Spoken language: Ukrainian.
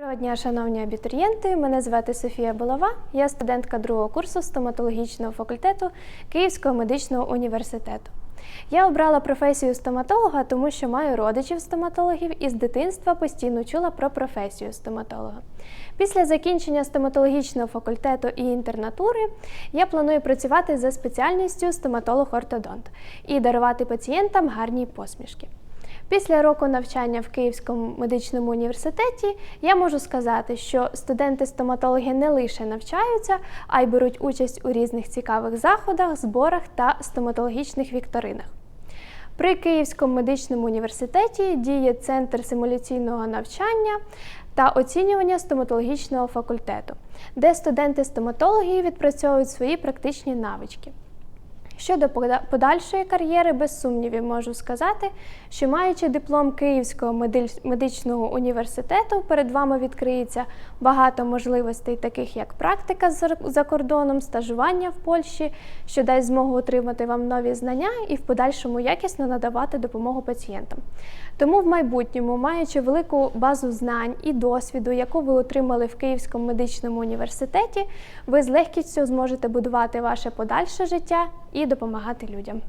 Доброго дня, шановні абітурієнти. Мене звати Софія Болова. Я студентка другого курсу стоматологічного факультету Київського медичного університету. Я обрала професію стоматолога, тому що маю родичів стоматологів і з дитинства постійно чула про професію стоматолога. Після закінчення стоматологічного факультету і інтернатури я планую працювати за спеціальністю стоматолог-ортодонт і дарувати пацієнтам гарні посмішки. Після року навчання в Київському медичному університеті я можу сказати, що студенти-стоматологи не лише навчаються, а й беруть участь у різних цікавих заходах, зборах та стоматологічних вікторинах. При Київському медичному університеті діє центр симуляційного навчання та оцінювання стоматологічного факультету, де студенти-стоматологи відпрацьовують свої практичні навички. Щодо подальшої кар'єри, без сумнівів можу сказати, що маючи диплом Київського медичного університету, перед вами відкриється багато можливостей, таких як практика за- кордоном, стажування в Польщі, що дасть змогу отримати вам нові знання і в подальшому якісно надавати допомогу пацієнтам. Тому в майбутньому, маючи велику базу знань і досвіду, яку ви отримали в Київському медичному університеті, ви з легкістю зможете будувати ваше подальше життя і допомагати людям.